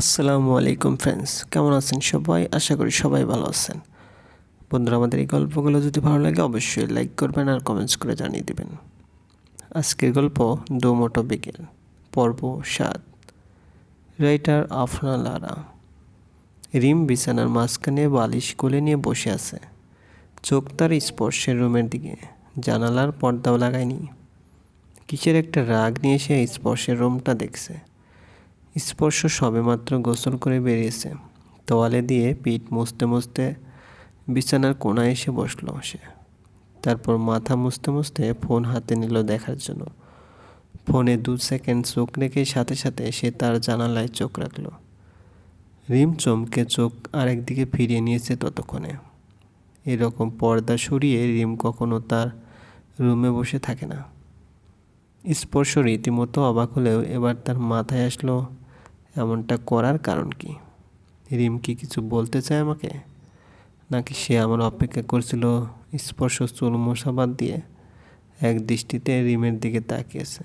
আসসালামু আলাইকুম ফ্রেন্ডস কেমন আছেন সবাই? আশা করি সবাই ভালো আছেন। বন্ধুরা, আমাদের এই গল্পগুলো যদি ভালো লাগে, অবশ্যই লাইক করবেন আর কমেন্টস করে জানিয়ে দেবেন। আজকের গল্প দোমোটো বিকেল, পর্ব সাত। রাইটার আফনা লারা রিম বিছানার মাঝখানে বালিশ কোলে নিয়ে বসে আছে। চোখ তার স্পর্শের রুমের দিকে, জানালার পর্দাও লাগায়নি। কিসের একটা রাগ নিয়ে সে স্পর্শের রুমটা দেখছে। স্পর্শ সবেমাত্র গোসল করে বেরিয়েছে। তোয়ালে দিয়ে পিঠ মুছতে মুছতে বিছানার কোনায় এসে বসল সে। তারপর মাথা মুছতে মুছতে ফোন হাতে নিল দেখার জন্য। ফোনে দু সেকেন্ড চোখ রেখে সাথে সাথে সে তার জানালায় চোখ রাখল। রিম চমকে চোখ আরেকদিকে ফিরিয়ে নিয়েছে ততক্ষণে। এরকম পর্দা সরিয়ে রিম কখনো তার রুমে বসে থাকে না। স্পর্শ রীতিমতো অবাক হলেও এবার তার মাথায় আসলো এমনটা করার কারণ কি? রিম কি কিছু বলতে চায় আমাকে? নাকি সে আমার অপেক্ষা করছিল স্পর্শ চুল মশাবাদ দিয়ে? এক দৃষ্টিতে রিমের দিকে তাকিয়েছে।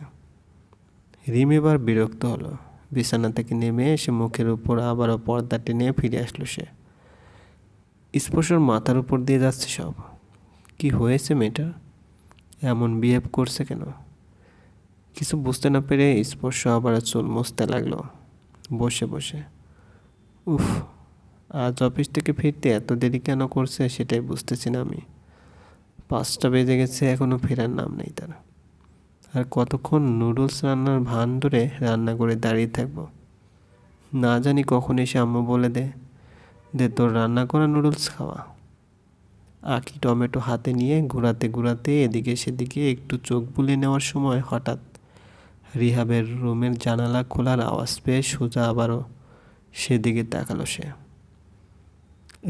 রিম এবার বিরক্ত হলো। বিছানা থেকে নেমে এসে মুখের উপর আবারও পর্দা টেনে ফিরে আসলো সে। স্পর্শর মাথার উপর দিয়ে যাচ্ছে সব। কি হয়েছে মেয়েটার এমন বিহেভ করছে কেন? কিছু বুঝতে না পেরে স্পর্শ আবার চুল মুছতে লাগল। বসে বসে। উফ, আজ অফিস থেকে ফিরতে এত দেরি কেন করছে সেটাই বুঝতেছি না আমি। পাঁচটা বেজে গেছে এখনও ফেরার নাম নেই তার। আর কতক্ষণ নুডলস রান্নার ভান ধরে রান্না করে দাঁড়িয়ে থাকব? না জানি কখন এসে আম্মু বলে দে দে তোর রান্না করা নুডলস খাওয়া। আঁকি টমেটো হাতে নিয়ে ঘোরাতে ঘোরাতে এদিকে সেদিকে একটু চোখ বুলিয়ে নেওয়ার সময় হঠাৎ রিহাবের রুমের জানালা খোলার আওয়াজ পেয়ে সোজা আবারও সেদিকে তাকালো সে।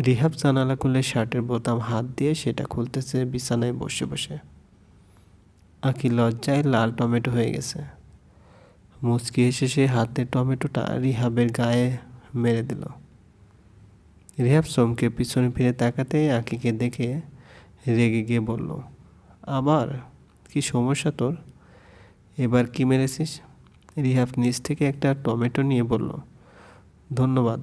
রিহাব জানালা খুলে শার্টের বোতাম হাত দিয়ে সেটা খুলতেছে বিছানায় বসে বসে। আঁকি লজ্জায় লাল টমেটো হয়ে গেছে। মুচকি এসে সে হাতে টমেটোটা রিহাবের গায়ে মেরে দিল। রিহাব চমকে পিছনে ফিরে তাকাতে আঁকিকে দেখে রেগে গিয়ে বলল, আবার? কি সমস্যা তোর? এবার কি মেরেছিস? রিহাব নিচ থেকে একটা টমেটো নিয়ে বলল, ধন্যবাদ।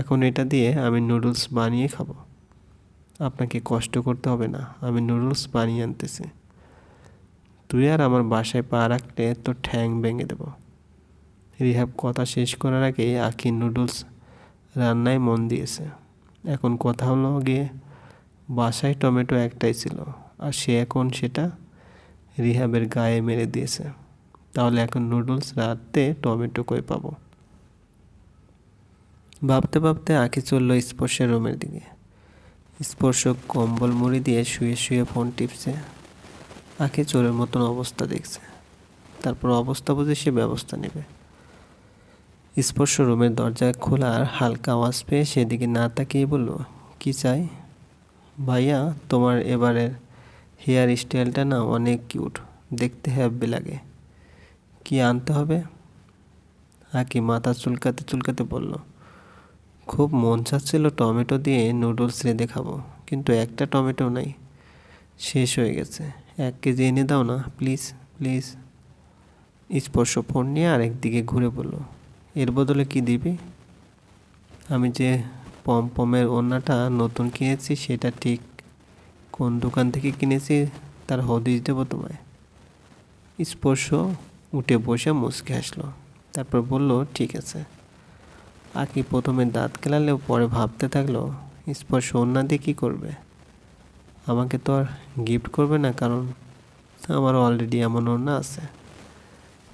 এখন এটা দিয়ে আমি নুডলস বানিয়ে খাব। আপনাকে কষ্ট করতে হবে না, আমি নুডলস বানিয়ে আনতেছি। তুই আর আমার বাসায় পা রাখলে তো ঠ্যাং ভেঙে দেব। রিহাব কথা শেষ করার আগেই আখি নুডলস রান্নায় মন দিয়েছে। এখন কথা হলো গিয়ে, বাসায় টমেটো একটাই ছিল, আর সে এখন সেটা রিহাবের গায়ে মেরে দিয়েছে। তাহলে এখন নুডলস রাতে টমেটো কই পাবো? ভাবতে ভাবতে আঁকি চলল স্পর্শের রুমের দিকে। স্পর্শ কম্বল মুড়ি দিয়ে শুয়ে শুয়ে ফোন টিপছে। আঁকে চোরের মতন অবস্থা দেখছে। তারপর অবস্থা বুঝে সে ব্যবস্থা নেবে। স্পর্শ রুমের দরজা খোলার হালকা আওয়াজ পেয়ে সেদিকে না তাকিয়ে বলল, কি চাই? ভাইয়া, তোমার এবারের হেয়ার স্টাইলটা না অনেক কিউট। দেখতে হ্যাব্বি লাগে। কি আনতে হবে? আকি মাথা চুলকাতে চুলকাতে বলল, খুব মন চাচ্ছিল টমেটো দিয়ে নুডলস রেঁধে খাব, কিন্তু একটা টমেটো নাই। শেষ হয়ে গেছে। এক কেজি এনে দাও না, প্লিজ প্লিজ। স্পর্শ ফোন নিয়ে আরেকদিকে ঘুরে বলল, এর বদলে কি দিবি? আমি যে পমপমের ওড়নাটা নতুন কিনেছি, সেটা ঠিক কোন দোকান থেকে কিনেছি, তার হদিস দেবো তোমায়। স্পর্শ উঠে বসে মুচকে আসলো তারপর বলল, ঠিক আছে। আকি প্রথমে দাঁত কেলালেও পরে ভাবতে থাকল, স্পর্শ ওড়না দিয়ে কী করবে? আমাকে তো আর গিফট করবে না, কারণ আমার অলরেডি এমন ওড়না আছে।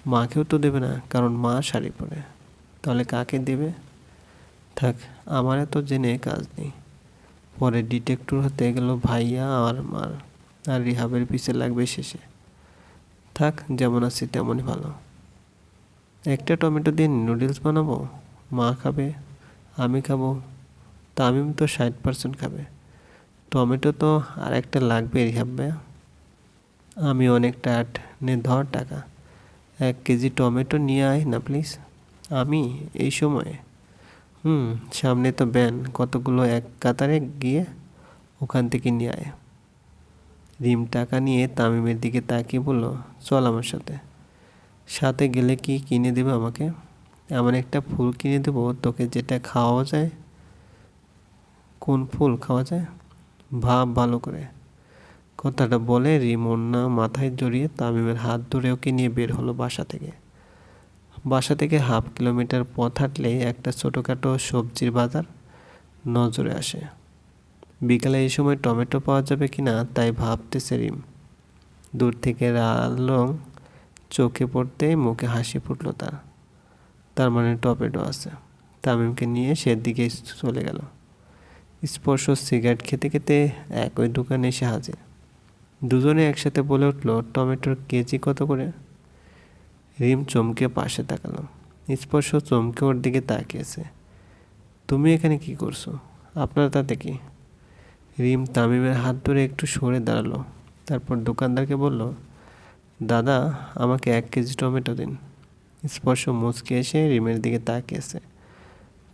মাকেও তো দেবে না, কারণ মা শাড়ি পরে। তাহলে কাকে দেবে? থাক, আমার এত জেনে কাজ নেই। পরে ডিটেক্টর হতে গেল ভাইয়া আর মার, আর রিহাবের পিছে লাগবে শেষে। থাক, যেমন আছি তেমনই ভালো। একটা টমেটো দিয়ে নুডলস বানাবো? মা খাবে, আমি খাব। তামিম তো ষাট পার্সেন্ট খাবে। টমেটো তো আর একটা লাগবে রিহাব আমি অনেক টায়ার্ড নে ধর টাকা। এক কেজি টমেটো নিয়ে আয় না প্লিজ আমি এই সময়ে হুম, সামনে তো ব্যান। কতগুলো এক কাতারে গিয়ে ওখান থেকে নিয়ে আয়। রিম টাকা নিয়ে তামিমের দিকে তাকিয়ে বলল, চল আমার সাথে। সাথে গেলে কি কিনে দেবে আমাকে? এমন একটা ফুল কিনে দেবো, তোকে যেটা খাওয়া যায়। কোন ফুল খাওয়া যায়? ভাব, ভালো করে। কথাটা বলে রিমন্না মাথায় জড়িয়ে তামিমের হাত ধরে ওকে নিয়ে বের হলো বাসা থেকে। বাসা থেকে হাফ কিলোমিটার পথ হাঁটলেই একটা ছোটোখাটো সবজির বাজার নজরে আসে। বিকালে এই সময় টমেটো পাওয়া যাবে কি না, তাই ভাবতেছে রিম। দূর থেকে আলো চোখে পড়তেই মুখে হাসি ফুটল তার। তার মানে টমেটো আছে। তামিমকে নিয়ে সেদিকে চলে গেল। স্পর্শ সিগারেট খেতে খেতে একই দোকানে এসে হাজির। দুজনে একসাথে বলে উঠল, টমেটোর কেজি কত করে? রিম চমকে পাশে তাকালো স্পর্শ চমকে ওর দিকে তাকিয়েছে। তুমি এখানে কি করছ? আপনার তাতে কি? রিম তামিমের হাত ধরে একটু সরে দাঁড়াল। তারপর দোকানদারকে বলল, দাদা, আমাকে এক কেজি টমেটো দিন। স্পর্শ মুচকে এসে রিমের দিকে তাকিয়েছে।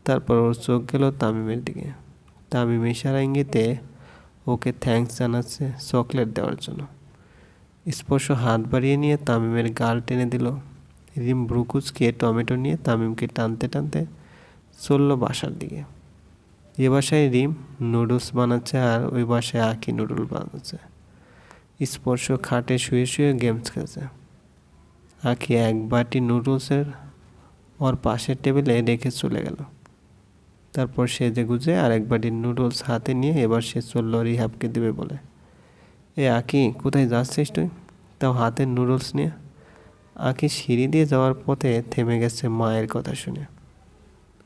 তারপর ওর চোখ গেল তামিমের দিকে। তামিম ইশারা ইঙ্গিতে ওকে থ্যাঙ্কস জানাচ্ছে চকলেট দেওয়ার জন্য। স্পর্শ হাত বাড়িয়ে নিয়ে তামিমের গাল টেনে দিল। রিম ব্রুকুচকে টমেটো নিয়ে তামিমকে টানতে টানতে চলল বাসার দিকে। এ বাসায় রিম নুডলস বানাচ্ছে আর ওই বাসায় আঁকি নুডল বানাচ্ছে। স্পর্শ খাটে শুয়ে শুয়ে গেমস খেলছে। আঁকি এক বাটি নুডলসের ওর পাশের টেবিলে রেখে চলে গেল। তারপর সেজে গুজে আর এক বাটি নুডলস হাতে নিয়ে এবার সে চলল রিহাবকে দেবে বলে। এ আঁকি, কোথায় যাচ্ছিস তুই? তাও হাতের নুডলস নিয়ে আঁকি সিঁড়ি দিয়ে যাওয়ার পথে থেমে গেছে মায়ের কথা শুনে।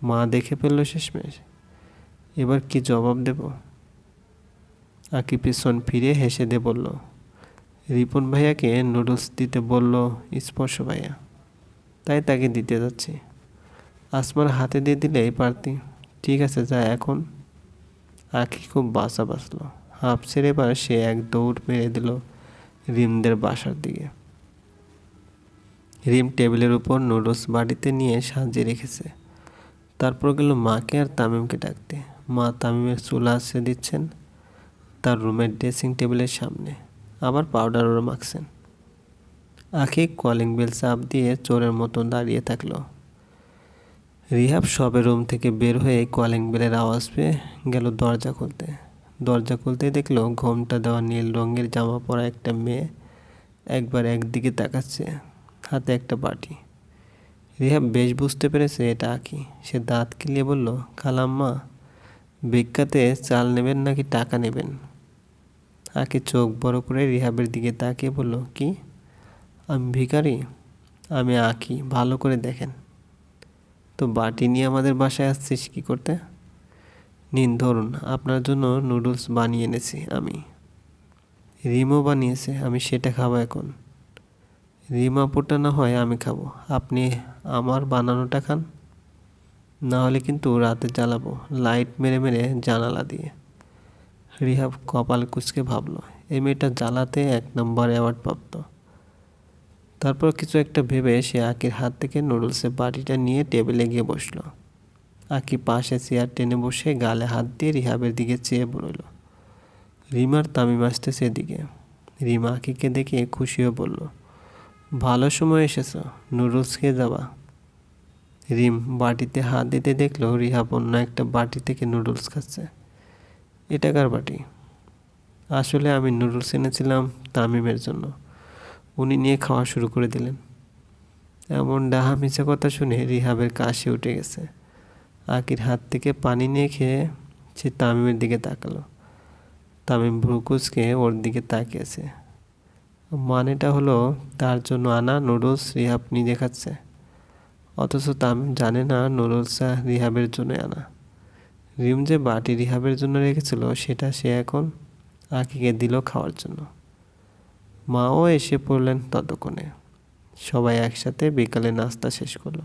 মা দেখে ফেলল শেষমেশ। এবার কি জবাব দেব? আঁকি পিছন ফিরে হেসে দিয়ে বলল, রিপন ভাইয়াকে নুডলস দিতে বলল স্পর্শ ভাইয়া। তাই তাকে দিতে যাচ্ছি। আসমার হাতে দিয়ে দিলেই পারতি। ঠিক আছে, যা এখন। আঁকি খুব বাসা বাঁচলো। হাফ ছেড়ে এবার সে এক দৌড় মেরে দিল রিমদের বাসার দিকে। রিম টেবিলের উপর নুডলস বাড়িতে নিয়ে সাজিয়ে রেখেছে। তারপর গেল মাকে আর তামিমকে ডাকতে। মা তামিমের চুল আসে দিচ্ছেন তার রুমের ড্রেসিং টেবিলের সামনে। আবার পাউডারও মাখছেন। আখি কলিং বেল চাপ দিয়ে চোরের মতো দাঁড়িয়ে থাকল। রিহাব সবে রুম থেকে বের হয়ে কলিং বেলের আওয়াজ পেয়ে গেল দরজা খুলতে। দরজা খুলতেই দেখল ঘোমটা দেওয়া নীল রঙের জামা পরা একটা মেয়ে একবার একদিকে তাকাচ্ছে। হাতে একটা বাটি। রিহাব বেশ বুঝতে পেরেছে এটা আঁকি সে দাঁত কিলিয়ে বলল, খালাম্মা, ভিক্ষাতে চাল নেবেন নাকি টাকা নেবেন? আঁকি চোখ বড় করে রিহাবের দিকে তাকিয়ে বলল, কি? আমি ভিখারি? আমি আঁকি, ভালো করে দেখেন। তো বাটি নিয়ে আমাদের বাসায় আসছিস কী করতে? নিন, ধরুন, আপনার জন্য নুডলস বানিয়ে এনেছি আমি। রিমও বানিয়েছে, আমি সেটা খাব এখন। রিমা পোটা না হয় আমি খাব। আপনি আমার বানানোটা খান। না হলে কিন্তু রাতে জ্বালাবো। লাইট মেরে মেরে জানালা দিয়ে। রিহাব কপাল কুচকে ভাবলো, এই মেয়েটা জ্বালাতে এক নম্বর অ্যাওয়ার্ড প্রাপ্ত। তারপর কিছু একটা ভেবে সে আকির হাত থেকে নুডলসের বাটিটা নিয়ে টেবিলে গিয়ে বসল। আকি পাশে চেয়ার টেনে বসে গালে হাত দিয়ে রিহাবের দিকে চেয়ে বলল রিমার তামিম আসতে সেদিকে রিমা আকিকে দেখে খুশি হয়ে বলল ভালো সময় এসেছ, নুডলস খেয়ে যাবা। রিম বাটিতে হাত দিতে দেখল রিহাব অন্য একটা বাটি থেকে নুডলস খাচ্ছে। এটা কার বাটি? আসলে আমি নুডলস এনেছিলাম তামিমের জন্য। উনি নিয়ে খাওয়া শুরু করে দিলেন। এমন ডাহা মিছা কথা শুনে রিহাবের কাশি উঠে গেছে। আকির হাত থেকে পানি নিয়ে খেয়ে সে তামিমের দিকে তাকালো। তামিম ভ্রুকুচকে ওর দিকে তাকিয়েছে। মানেটা হলো তার জন্য আনা নুডলস রিহাব নিজে খাচ্ছে। অথচ তামিম জানে না নুডলসটা রিহাবের জন্য আনা। রিম যে বাটি রিহাবের জন্য রেখেছিল, সেটা সে এখন আকিকে দিল খাওয়ার জন্য। মাও এসে পড়লেন ততক্ষণে। সবাই একসাথে বিকালে নাস্তা শেষ করল।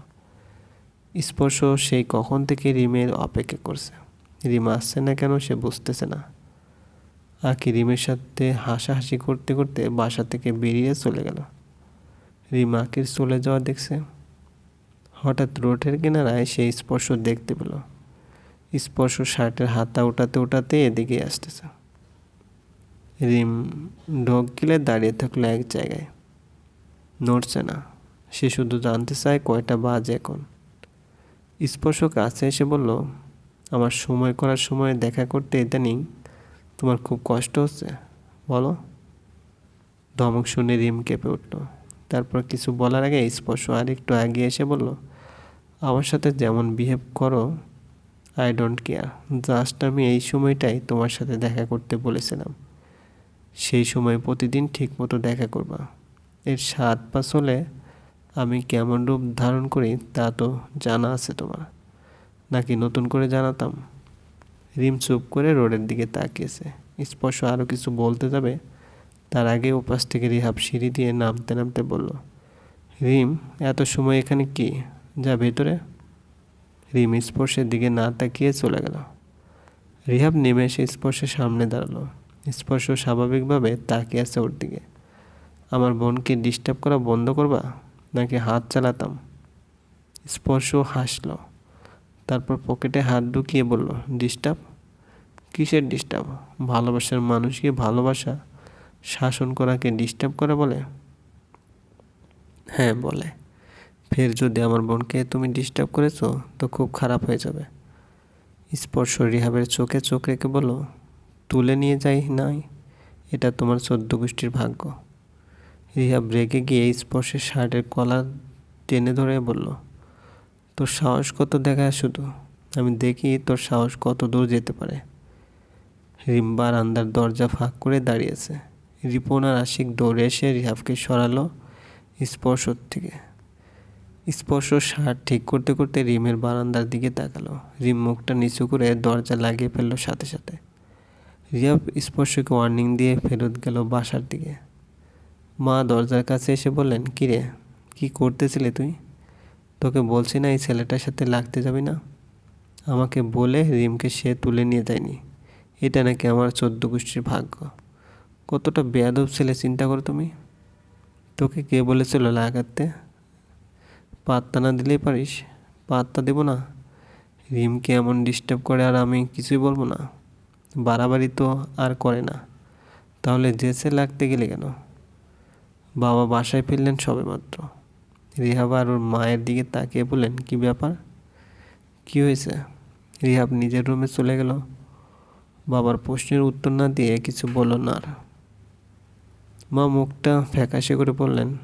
স্পর্শ সেই কখন থেকে রিমের অপেক্ষা করছে। রিম আসছে না কেন সে বুঝতেছে না। আকি রিমের সাথে হাসাহাসি করতে করতে বাসা থেকে বেরিয়ে চলে গেল। রিম আকির চলে যাওয়া দেখছে। হঠাৎ রোডের কিনারায় সেই স্পর্শ দেখতে পেল। স্পর্শ শার্টের হাতা উঠাতে উঠাতে এদিকে আসতেছে। রিম ঢোক গিলে দাঁড়িয়ে থাকল এক জায়গায়। নড়ছে না। সে শুধু জানতে চায় কয়টা বাজে এখন। স্পর্শ কাছে এসে বলল, আমার সময় করার সময় দেখা করতে ইদানিং তোমার খুব কষ্ট হচ্ছে? বলো। ধমক শুনে রিম কেঁপে উঠল। তারপর কিছু বলার আগে স্পর্শ আর একটু এগিয়ে এসে বলল, আমার সাথে যেমন বিহেভ করো আই ডোন্ট কেয়ার জাস্ট আমি এই সময়টাই তোমার সাথে দেখা করতে বলেছিলাম। সেই সময় প্রতিদিন ঠিকমতো দেখা করবা। এর সাত পাঁচ হলে আমি কেমন রূপ ধারণ করি তা তো জানা আছে তোমার। নাকি নতুন করে জানাতাম? রিম চুপ করে রোডের দিকে তাকিয়েছে। স্পর্শ আরও কিছু বলতে যাবে, তার আগে উপাস থেকে রিহাব সিঁড়ি দিয়ে নামতে নামতে বলল, রিম, এত সময় এখানে কি? যা ভেতরে। রিম স্পর্শের দিকে না তাকিয়ে চলে গেল। রিহাব নেমে এসে স্পর্শের সামনে দাঁড়াল। স্পর্শ স্বাভাবিকভাবে তাকিয়ে আছে ওর দিকে। আমার বোনকে ডিস্টার্ব করা বন্ধ করবা? নাকি হাত চালাতাম? স্পর্শ হাসলো। তারপর পকেটে হাত ঢুকিয়ে বলল, ডিস্টার্ব? কিসের ডিস্টার্ব? ভালোবাসার মানুষকে ভালোবাসা? শাসন করাকে ডিস্টার্ব করে বলে? হ্যাঁ বলে। ফের যদি আমার বোনকে তুমি ডিস্টার্ব করেছ, তো খুব খারাপ হয়ে যাবে। স্পর্শ রিহাবের চোখে চোখ রেখে বলো তুলে নিয়ে যাই নাই? এটা তোমার চোদ্দ গোষ্ঠীর ভাগ্য। রিহাব রেগে গিয়ে স্পর্শের শার্টের কলার টেনে ধরে বলল তোর সাহস কত দেখায় শুধু? আমি দেখি তোর সাহস কত দূর যেতে পারে। রিম্বার আন্দার দরজা ফাঁক করে দাঁড়িয়েছে। রিপন আর আশিক দৌড়ে এসে রিহাবকে সরালো স্পর্শর থেকে। স্পর্শ শার্ট ঠিক করতে করতে রিমের বারান্দার দিকে তাকালো। রিম মুখটা নিচু করে দরজা লাগিয়ে ফেলল সাথে সাথে। রিয়াব স্পর্শকে ওয়ার্নিং দিয়ে ফেরত গেল বাসার দিকে। মা দরজার কাছে এসে বললেন, কিরে, কি করতেছিলি তুই? তোকে বলছি না এই ছেলেটার সাথে লাগতে যাবি না? আমাকে বলে রিমকে সে তুলে নিয়ে যায়নি। এটা নাকি আমার চোদ্দ গোষ্ঠীর ভাগ্য। কতটা বেয়াদব ছেলে, চিন্তা করো তুমি। তোকে কে বলেছিল লাগাতে? পাত্তা না দিলেই পারিস। পাত্তা দেবো না। রিমকে এমন ডিস্টার্ব করে আর আমি কিছুই বলব না। বাড়াবাড়ি তো আর করে না। তাহলে জেসে লাগতে গেলে কেন? বাবা বাসায় ফিরলেন সবে মাত্র রিহাব আর ওর মায়ের দিকে তাকিয়ে বললেন, কি ব্যাপার? কি হয়েছে? রিহাব নিজের রুমে চলে গেল। বাবার প্রশ্নের উত্তর না দিয়ে কিছু বলল না আর। মা মুখটা ফ্যাকাশে করে বললেন,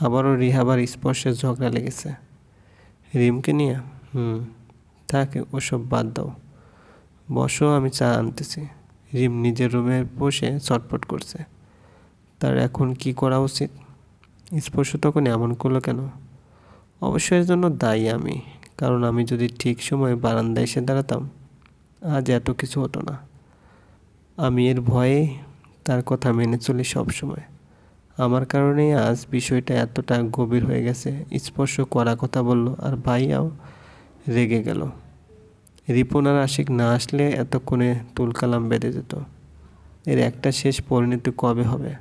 আবারও রিহাবার স্পর্শে ঝগড়া লেগেছে। রিমকে নিয়ে? হুম, থাকে, ওসব বাদ দাও। বসো, আমি চা আনতেছি। রিম নিজের রুমে বসে চটপট করছে। তার এখন কি করা উচিত? স্পর্শ তখন এমন করল কেন? অবশ্যই এর জন্য দায়ী আমি, কারণ আমি যদি ঠিক সময়ে বারান্দায় এসে দাঁড়াতাম, আজ এত কিছু হতো না। আমি এর ভয়ে তার কথা মেনে চলি সব সময়। আমার কারণেই আজ বিষয়টা এতটা গভীর হয়ে গেছে, স্পর্শ করা কথা বলল, আর ভাইয়াও রেগে গেল। রিপন আর আশিক না আসলে এতক্ষণে তুলকালাম বেঁধে যেত। এর একটা শেষ পরিণতি কবে হবে?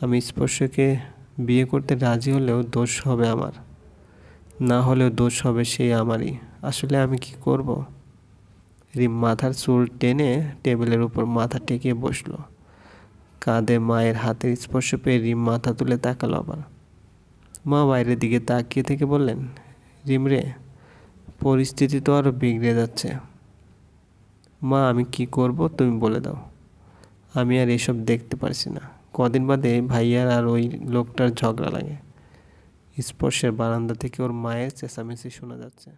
আমি স্পর্শকে বিয়ে করতে রাজি হলেও দোষ হবে আমার। না হলেও দোষ হবে সেই আমারই। আসলে আমি কি করব? রিম মাথার চুল টেনে টেবিলের উপর মাথা টেকিয়ে বসল। কাঁধে মায়ের হাতের স্পর্শ পেয়ে রিম মাথা তুলে তাকালো আবার। মা বাইরের দিকে তাকিয়ে থেকে বললেন, রিম রে, পরিস্থিতি তো আরও বিগড়ে যাচ্ছে। মা, আমি কি করব তুমি বলে দাও। আমি আর এসব দেখতে পারছি না। কদিন বাদে ভাইয়ার আর ওই লোকটার ঝগড়া লাগে। স্পর্শের বারান্দা থেকে ওর মায়ের চেঁচামেচি শোনা যাচ্ছে।